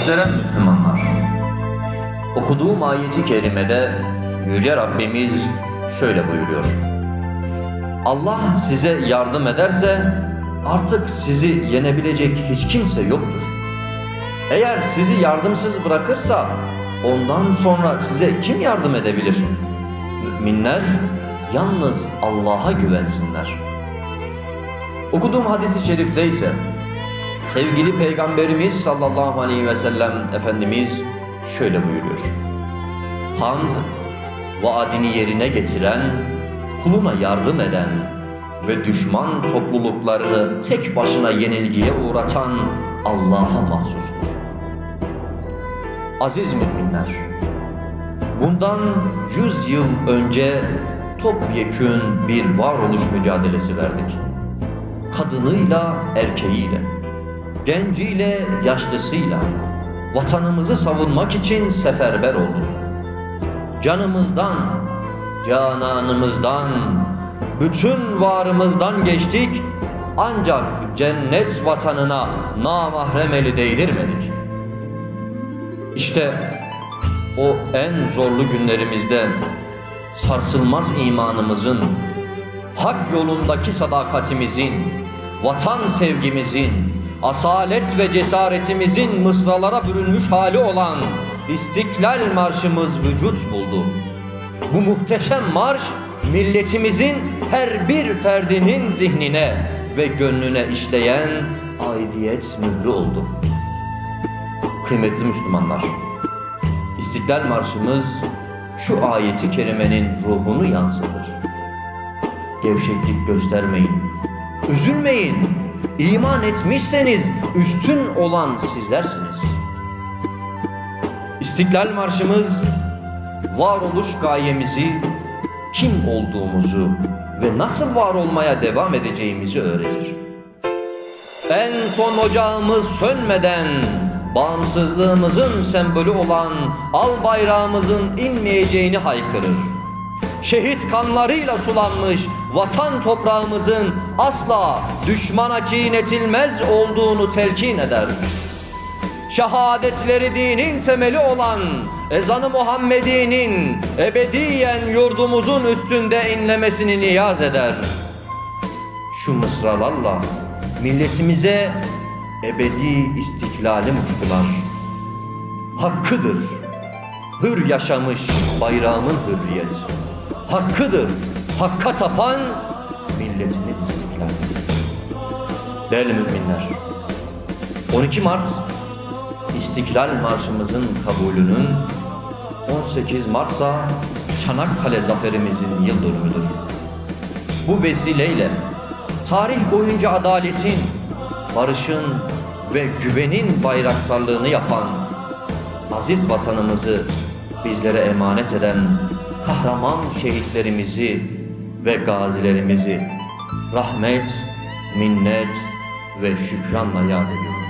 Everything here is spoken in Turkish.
Muhterem Müslümanlar, okuduğum ayeti kerimede Yüce Rabbimiz şöyle buyuruyor. Allah size yardım ederse artık sizi yenebilecek hiç kimse yoktur. Eğer sizi yardımsız bırakırsa ondan sonra size kim yardım edebilir? Müminler yalnız Allah'a güvensinler. Okuduğum hadisi şerifte ise sevgili Peygamberimiz sallallahu aleyhi ve sellem Efendimiz şöyle buyuruyor. Hamd, vaadini yerine getiren, kuluna yardım eden ve düşman topluluklarını tek başına yenilgiye uğratan Allah'a mahsustur. Aziz müminler, bundan yüz yıl önce topyekün bir varoluş mücadelesi verdik. Kadınıyla, erkeğiyle, genciyle, yaşlısıyla vatanımızı savunmak için seferber olduk. Canımızdan, cananımızdan, bütün varımızdan geçtik ancak cennet vatanına namahrem eli değdirmedik. İşte o en zorlu günlerimizde sarsılmaz imanımızın, hak yolundaki sadakatimizin, vatan sevgimizin, asalet ve cesaretimizin mısralara bürünmüş hali olan İstiklal Marşımız vücut buldu. Bu muhteşem marş milletimizin her bir ferdinin zihnine ve gönlüne işleyen aidiyet mührü oldu. Kıymetli Müslümanlar, İstiklal Marşımız şu ayeti kerimenin ruhunu yansıtır. Gevşeklik göstermeyin, üzülmeyin. İman etmişseniz üstün olan sizlersiniz. İstiklal Marşımız varoluş gayemizi, kim olduğumuzu ve nasıl var olmaya devam edeceğimizi öğretir. En son ocağımız sönmeden bağımsızlığımızın sembolü olan al bayrağımızın inmeyeceğini haykırır. Şehit kanlarıyla sulanmış vatan toprağımızın asla düşmana çiğnetilmez olduğunu telkin eder. Şehadetleri dinin temeli olan ezanı Muhammedi'nin ebediyen yurdumuzun üstünde inlemesini niyaz eder. Şu mısralarla milletimize ebedi istiklali muştular. Hakkıdır hür yaşamış bayrağımın hürriyet. Hakkıdır hakka tapan milletimin istiklali. Değerli müminler, 12 Mart İstiklal Marşımızın kabulünün 18 Mart'sa Çanakkale zaferimizin yıl dönümüdür. Bu vesileyle tarih boyunca adaletin, barışın ve güvenin bayraktarlığını yapan aziz vatanımızı bizlere emanet eden kahraman şehitlerimizi ve gazilerimizi rahmet, minnet ve şükranla yad ediyoruz.